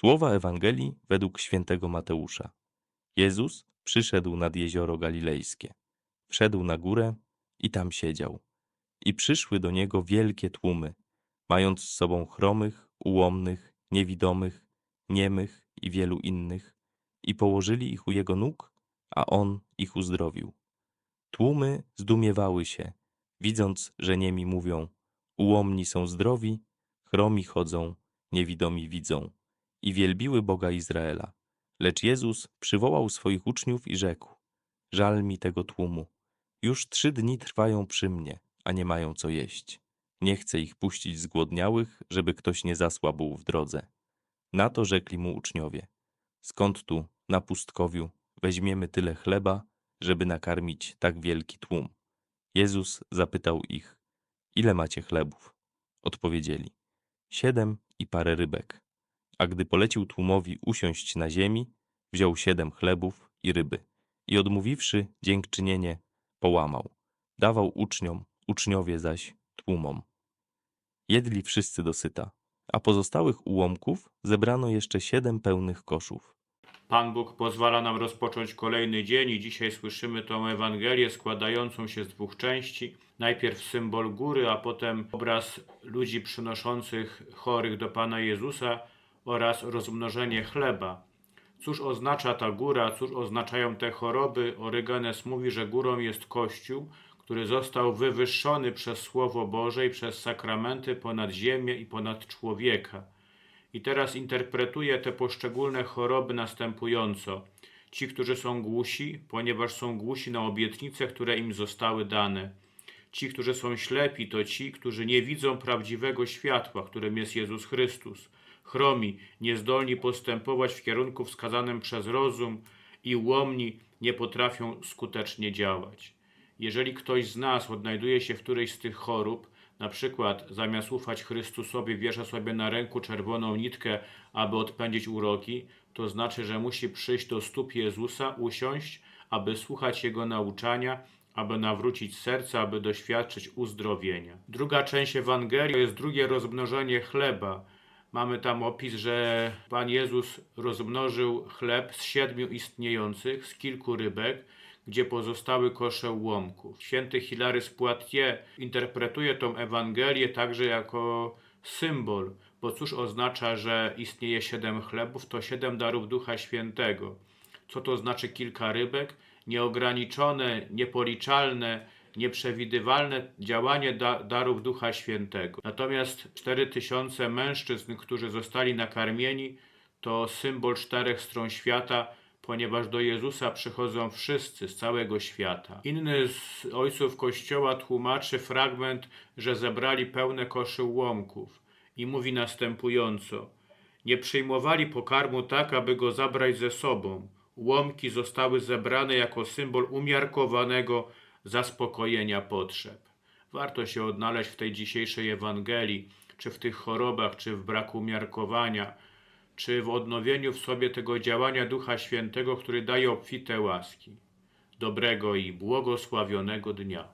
Słowa Ewangelii według świętego Mateusza. Jezus przyszedł nad jezioro galilejskie. Wszedł na górę i tam siedział. I przyszły do niego wielkie tłumy, mając z sobą chromych, ułomnych, niewidomych, niemych i wielu innych, i położyli ich u jego nóg, a on ich uzdrowił. Tłumy zdumiewały się, widząc, że niemi mówią, ułomni są zdrowi, chromi chodzą, niewidomi widzą, i wielbiły Boga Izraela. Lecz Jezus przywołał swoich uczniów i rzekł, żal mi tego tłumu. Już trzy dni trwają przy mnie, a nie mają co jeść. Nie chcę ich puścić zgłodniałych, żeby ktoś nie zasłabł w drodze. Na to rzekli mu uczniowie, skąd tu, na pustkowiu, weźmiemy tyle chleba, żeby nakarmić tak wielki tłum? Jezus zapytał ich, ile macie chlebów? Odpowiedzieli, siedem i parę rybek. A gdy polecił tłumowi usiąść na ziemi, wziął siedem chlebów i ryby i odmówiwszy dziękczynienie, połamał. Dawał uczniom, uczniowie zaś tłumom. Jedli wszyscy dosyta, a pozostałych ułomków zebrano jeszcze siedem pełnych koszów. Pan Bóg pozwala nam rozpocząć kolejny dzień i dzisiaj słyszymy tą Ewangelię składającą się z dwóch części. Najpierw symbol góry, a potem obraz ludzi przynoszących chorych do Pana Jezusa oraz rozmnożenie chleba. Cóż oznacza ta góra, cóż oznaczają te choroby? Orygenes mówi, że górą jest Kościół, który został wywyższony przez Słowo Boże i przez sakramenty ponad ziemię i ponad człowieka. I teraz interpretuję te poszczególne choroby następująco. Ci, którzy są głusi, ponieważ są głusi na obietnice, które im zostały dane. Ci, którzy są ślepi, to ci, którzy nie widzą prawdziwego światła, którym jest Jezus Chrystus. Chromi, niezdolni postępować w kierunku wskazanym przez rozum i łomni nie potrafią skutecznie działać. Jeżeli ktoś z nas odnajduje się w którejś z tych chorób, na przykład zamiast ufać Chrystusowi wiesza sobie na ręku czerwoną nitkę, aby odpędzić uroki, to znaczy, że musi przyjść do stóp Jezusa, usiąść, aby słuchać Jego nauczania, aby nawrócić serce, aby doświadczyć uzdrowienia. Druga część Ewangelii to jest drugie rozmnożenie chleba. Mamy tam opis, że Pan Jezus rozmnożył chleb z siedmiu istniejących, z kilku rybek, gdzie pozostały kosze ułomków. Święty Hilary z Poitiers interpretuje tą Ewangelię także jako symbol, bo cóż oznacza, że istnieje siedem chlebów, to siedem darów Ducha Świętego. Co to znaczy kilka rybek? Nieograniczone, niepoliczalne, nieprzewidywalne działanie da darów Ducha Świętego. Natomiast cztery tysiące mężczyzn, którzy zostali nakarmieni, to symbol czterech stron świata, ponieważ do Jezusa przychodzą wszyscy z całego świata. Inny z ojców Kościoła tłumaczy fragment, że zebrali pełne koszy łomków i mówi następująco: Nie przyjmowali pokarmu tak, aby go zabrać ze sobą. Łomki zostały zebrane jako symbol umiarkowanego zaspokojenia potrzeb. Warto się odnaleźć w tej dzisiejszej Ewangelii, czy w tych chorobach, czy w braku umiarkowania, czy w odnowieniu w sobie tego działania Ducha Świętego, który daje obfite łaski. Dobrego i błogosławionego dnia.